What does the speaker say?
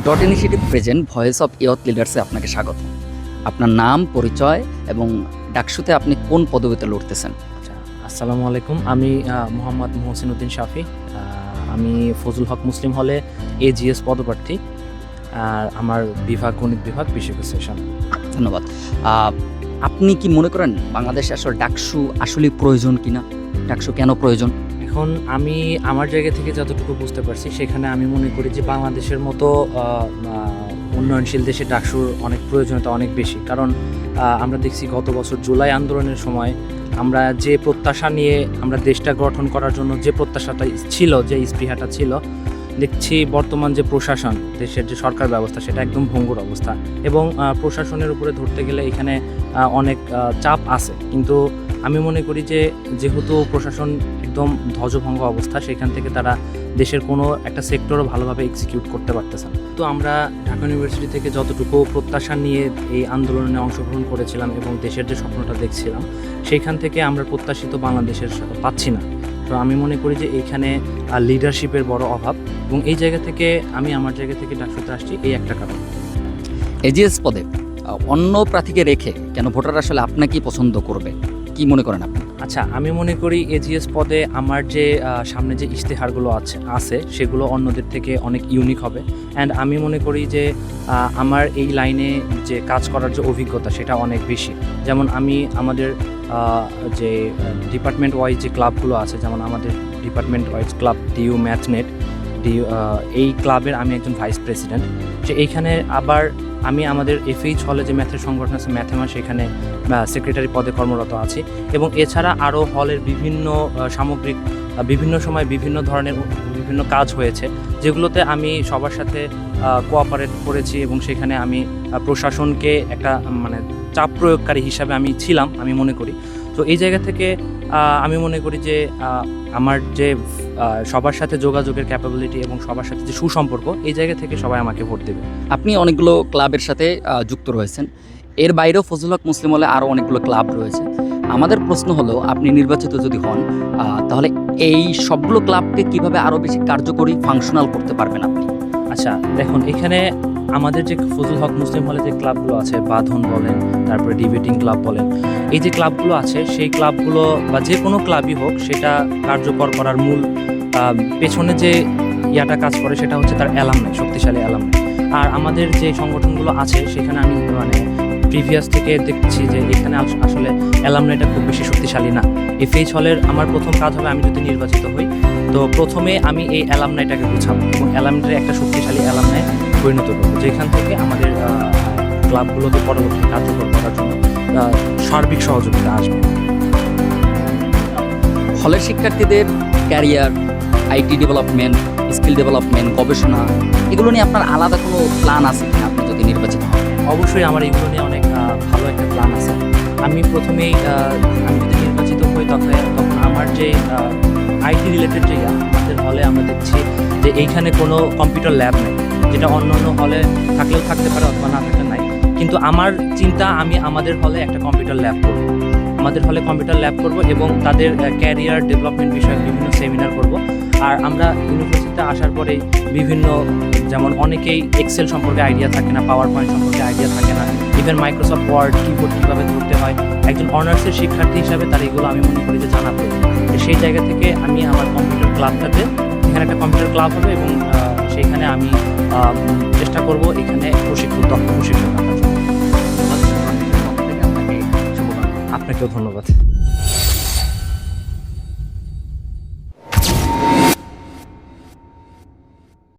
Dot initiative present voice of youth লিডার্সে আপনাকে স্বাগত। আপনার নাম পরিচয় এবং ডাকসুতে আপনি কোন পদবিতে লড়তেছেন? আচ্ছা আসসালামু আলাইকুম। আমি মোহাম্মদ মোহসিন উদ্দিন শাফি আমি ফজল হক মুসলিম হলে এজিএস পদপ্রার্থী। আর আমার বিভাগ গণিত বিভাগ বিশেষ সেশন ধন্যবাদ। আপনি কি মনে করেন বাংলাদেশে আসলে ডাকসু আসলে প্রয়োজন কিনা? ডাকসু কেন প্রয়োজন? এখন আমি আমার জায়গা থেকে যতটুকু বুঝতে পারছি, সেখানে আমি মনে করি যে বাংলাদেশের মতো উন্নয়নশীল দেশে ডাকসুর অনেক প্রয়োজনীয়তা অনেক বেশি। কারণ আমরা দেখছি গত বছর জুলাই আন্দোলনের সময় আমরা যে প্রত্যাশা নিয়ে আমরা দেশটা গঠন করার জন্য যে প্রত্যাশাটা ছিল, যে স্পৃহাটা ছিল, দেখছি বর্তমান যে প্রশাসন, দেশের যে সরকার ব্যবস্থা, সেটা একদম ভঙ্গুর অবস্থা। এবং প্রশাসনের উপরে ধরতে গেলে এখানে অনেক চাপ আছে। কিন্তু আমি মনে করি যে, যেহেতু প্রশাসন একদম ধ্বজভঙ্গ অবস্থা, সেখান থেকে তারা দেশের কোনো একটা সেক্টরও ভালোভাবে এক্সিকিউট করতে পারতেছে না। তো আমরা ঢাকা ইউনিভার্সিটি থেকে যতটুকু প্রত্যাশা নিয়ে এই আন্দোলনে অংশগ্রহণ করেছিলাম এবং দেশের যে স্বপ্নটা দেখছিলাম, সেইখান থেকে আমরা প্রত্যাশিত বাংলাদেশের পাচ্ছি না। তো আমি মনে করি যে এইখানে লিডারশিপের বড় অভাব এবং এই জায়গা থেকে, আমি আমার জায়গা থেকে ডাকতে আসছি এই একটা কারণ। এজিএস পদে অন্য প্রার্থীকে রেখে কেন ভোটার আসলে আপনাকেই পছন্দ করবে? কি মনে করেন আপনি? আচ্ছা আমি মনে করি এজিএস পদে আমার যে সামনে যে ইশতেহারগুলো আছে আছে, সেগুলো অন্যদের থেকে অনেক ইউনিক হবে। অ্যান্ড আমি মনে করি যে আমার এই লাইনে যে কাজ করার যে অভিজ্ঞতা, সেটা অনেক বেশি। যেমন আমি আমাদের যে ডিপার্টমেন্ট ওয়াইজ যে ক্লাবগুলো আছে, যেমন আমাদের department wise club DU Mathnet এই ক্লাবের আমি একজন ভাইস প্রেসিডেন্ট। যে এইখানে আবার আমি আমাদের এফএইচ হলে যে ম্যাথের সংগঠন আছে ম্যাথেমা সেখানে সেক্রেটারি পদে কর্মরত আছি। এবং এছাড়া আরও হলের বিভিন্ন সামগ্রিক বিভিন্ন সময় বিভিন্ন ধরনের বিভিন্ন কাজ হয়েছে, যেগুলোতে আমি সবার সাথে কোঅপারেট করেছি এবং সেখানে আমি প্রশাসনকে একটা মানে চাপ প্রয়োগকারী হিসাবে আমি ছিলাম, আমি মনে করি। তো এই জায়গা থেকে আমি মনে করি যে আমার যে সবার সাথে যোগাযোগের ক্যাপাবিলিটি এবং সবার সাথে যে সুসম্পর্ক এই জায়গা থেকে সবাই আমাকে ভোট দেবে। আপনি অনেকগুলো ক্লাবের সাথে যুক্ত রয়েছেন। এর বাইরেও ফজল হক মুসলিম হলে আরও অনেকগুলো ক্লাব রয়েছে। আমাদের প্রশ্ন হলো আপনি নির্বাচিত যদি হন তাহলে এই সবগুলো ক্লাবকে কীভাবে আরও বেশি কার্যকরী ফাংশনাল করতে পারবেন আপনি? আচ্ছা দেখুন এখানে আমাদের যে ফজল হক মুসলিম হলে যে ক্লাবগুলো আছে, বাঁধন বলেন, তারপরে ডিবেটিং ক্লাব বলেন, এই যে ক্লাবগুলো আছে, সেই ক্লাবগুলো বা যে কোনো ক্লাবই হোক, সেটা কার্যকর করার মূল পেছনে যে ইয়াটা কাজ করে, সেটা হচ্ছে তার অ্যালাম নেই শক্তিশালী অ্যালাম আর আমাদের যে সংগঠনগুলো আছে, সেখানে আমি মানে প্রিভিয়াস থেকে দেখছি যে এখানে আস- আসলে অ্যালামনাইটা খুব বেশি শক্তিশালী না। এফএইচ হলের আমার প্রথম কাজ হবে আমি যদি নির্বাচিত হই, তো প্রথমে আমি এই অ্যালামনাইটাকে গুছাবো। এবং অ্যালামনাইটা একটা শক্তিশালী অ্যালামনাই পরিণত করব যেখান থেকে আমাদের আহ, ক্লাবগুলোকে পরবর্তী কার্যকর করার জন্য সার্বিক সহযোগিতা আসবে। হলের শিক্ষার্থীদের career IT development skill development গবেষণা এগুলো নিয়ে আপনার আলাদা কোনো প্ল্যান আছে কিনা আপনি যদি নির্বাচিত হন? অবশ্যই আমার এইগুলো নিয়ে অনেক ভালো একটা প্ল্যান আছে। আমি প্রথমেই আমি যদি নির্বাচিত হই তখন তখন আমার যে আইটি রিলেটেড যে আমাদের হলে আমরা দেখছি যে এইখানে কোনো কম্পিউটার ল্যাব নেই, যেটা অন্য অন্য হলে থাকলেও থাকতে পারে অথবা না থাকলে নাই কিন্তু আমার চিন্তা, আমি আমাদের হলে একটা কম্পিউটার ল্যাব করব। আমাদের হলে কম্পিউটার ল্যাব করব এবং তাদের ক্যারিয়ার ডেভেলপমেন্ট বিষয়ে বিভিন্ন সেমিনার করব। আর আমরা ইউনিভার্সিটিতে আসার পরে বিভিন্ন, যেমন অনেকেই এক্সেল সম্পর্কে আইডিয়া থাকে না পাওয়ার পয়েন্ট সম্পর্কে আইডিয়া থাকে না ইভেন মাইক্রোসফট ওয়ার্ড কিবোর্ড কীভাবে ধরতে হয়। একজন অনার্সের শিক্ষার্থী হিসাবে তার এগুলো আমি মনে করি যে জানাব সেই জায়গা থেকে আমি আমার কম্পিউটার ক্লাবটাতে এখানে একটা কম্পিউটার ক্লাব হবে এবং সেইখানে আমি চেষ্টা করব এখানে প্রশিক্ষণ দক্ষ প্রশিক্ষণ আপনাকেও ধন্যবাদ।